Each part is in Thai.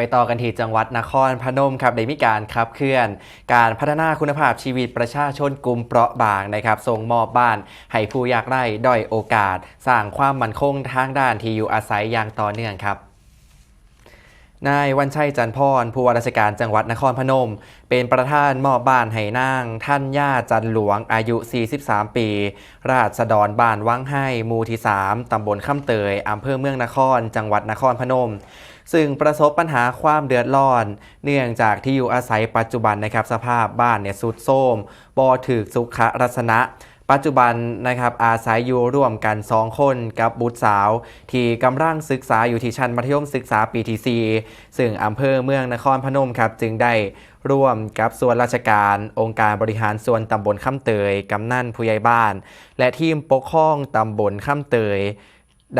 ไปต่อกันที่จังหวัดนครพนมครับได้มีการขับเคลื่อน การพัฒนาคุณภาพชีวิตประชาชนกลุ่มเปราะบางนะครับส่งมอบบ้านให้ผู้ยากไร้ด้อยโอกาส สร้างความมั่นคงทางด้านที่อยู่อาศัยอย่างต่อเนื่องครับนายวันชัยจันพรผู้ว่าราชการจังหวัดนครพนม เป็นประธานมอบบ้านให้นาง ท่านย่าจันหลวงอายุ 43 ปี ราษฎรบ้านวังให้หมู่ที่ 3 ตำบลข้ามเตยอำเภอเมืองนคร จังหวัดนครพนม ซึ่งประสบปัญหาความเดือดร้อน เนื่องจากที่อยู่อาศัยปัจจุบันนะครับสภาพบ้านเนี่ยสุดโทรมบ่ถึกสุขลักษณะปัจจุบันนะครับอาศัยอยู่ร่วมกัน 2 คนกับบุตรสาว ที่กำลังศึกษาอยู่ที่ชั้นมัธยมศึกษาปีที่ 4 ซึ่งอำเภอเมืองนครพนมครับจึงได้ร่วมกับส่วนราชการ องค์การบริหารส่วนตำบลข้ามเตยกำนันผู้ใหญ่บ้าน และทีมปกครองตำบลข้ามเตย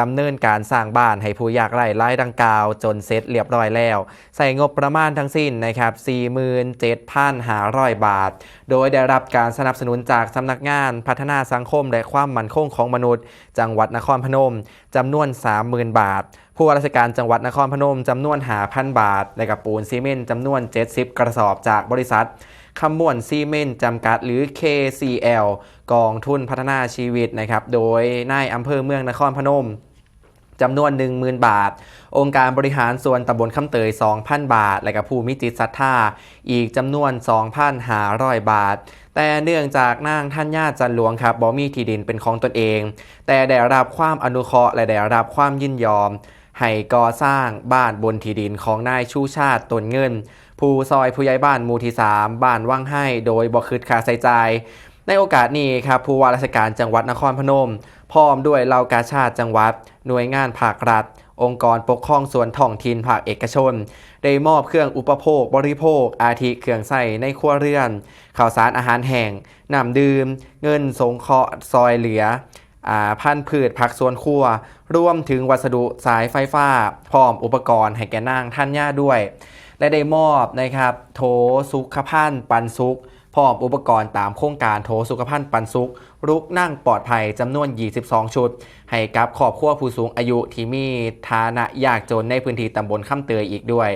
ดำเนินการสร้างบ้านให้ผู้ยากไร้ไร้ดังกล่าว จนเสร็จเรียบร้อยแล้ว ใส่งบประมาณทั้งสิ้นนะครับ 47,500 บาท โดยได้รับการสนับสนุนจากสำนักงานพัฒนาสังคมและความมั่นคงของมนุษย์ จังหวัดนครพนมจำนวน 30,000 บาท ผู้ว่าราชการจังหวัดนครพนมจำนวน5,000บาท และกับปูนซีเมนต์จำนวน 70 กระสอบจากบริษัทคำม่วนซีเมนต์จำกัดหรือ KCL กองทุนพัฒนาชีวิตนะครับโดยนายอำเภอเมืองนครพนมจำนวน 10,000 บาท องค์การบริหารส่วนตำบลคำเตย 2,000 บาท และกับผู้มิจิตศรัทธาอีกจำนวน 2,500 บาท แต่เนื่องจากนางท่านญาติจันหลวงครับบ่มีที่ดินเป็นของตนเอง แต่ได้รับความอนุเคราะห์และได้รับความยินยอม ให้ก่อสร้างบ้านบนที่ดินของนายชูชาติตนเงิน ผู้ซอยผู้ใหญ่บ้านหมู่ที่ 3 บ้านว่างให้ โดยบ่คืดค่าใช้จ่ายในโอกาสนี้ครับผู้ว่าราชการจังหวัดนครพนม พร้อมด้วยเหล่ากาชาติจังหวัด หน่วยงานภาครัฐ องค์กรปกครองส่วนท้องถิ่นภาคเอกชน ได้มอบเครื่องอุปโภค บริโภค อาทิเครื่องใส่ในครัวเรือนข่าวสารอาหารแห้งน้ำดื่ม เงินสงเคราะห์ซอยเหลือ พันธุ์พืชผักสวนครัว รวมถึงวัสดุสายไฟฟ้า พร้อมอุปกรณ์ให้แก่นางท่านย่าด้วย และได้มอบนะครับโถสุขภัณฑ์ปันสุขพร้อมอุปกรณ์ตามโครงการโถสุขภัณฑ์ปันสุขรุกนั่งปลอดภัยจำนวน 22 ชุด ให้กับครอบครัวผู้สูงอายุที่มีฐานะยากจนในพื้นที่ตำบลข้ามเตยอีกด้วย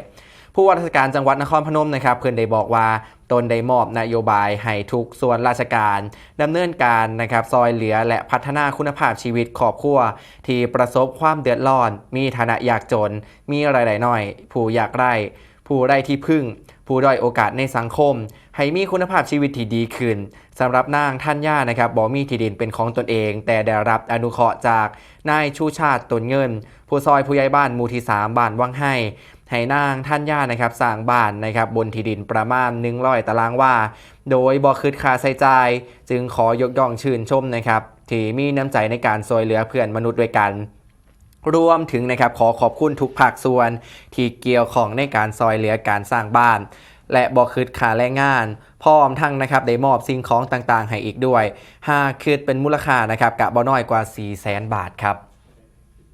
ผู้ว่าราชการจังหวัดนครพนมนะครับเพื่อนได้บอกว่า ตนได้มอบนโยบายให้ทุกส่วนราชการดำเนินการนะครับซอยเหลือและพัฒนาคุณภาพชีวิตครอบครัว ที่ประสบความเดือดร้อน มีฐานะยากจน มีรายได้น้อย ผู้ยากไร้ ผู้ไร้ที่พึ่ง ผู้ด้อยโอกาสในสังคม ให้มีคุณภาพชีวิตที่ดีขึ้นสำหรับนางท่านย่านะครับบ่มีที่ดินเป็นของตนเอง แต่ได้รับอนุเคราะห์จากนายชูชาติตนเงิน ผู้ซอยผู้ใหญ่บ้านมูที่3บ้านวังให้ให้นางท่านย่านะครับสร้างบ้านนะครับบนที่ดินประมาณ100ตารางวาโดยบ่คืดค่าใช้จ่าย จึงขอยกย่องชื่นชมนะครับที่มีน้ำใจในการซอยเหลือเพื่อนมนุษย์ด้วยกัน รวมถึงนะครับขอขอบคุณทุกภาคส่วน ที่เกี่ยวของในการซอยเหลือการสร้างบ้าน และบอกคืดค่าแรงงาน พร้อมทั้งนะครับได้มอบสิ่งของต่างๆ ให้อีกด้วย หากคืดเป็นมูลค่านะครับกะบ่น้อยกว่า 4 0 0 0 0 0 บาทครับ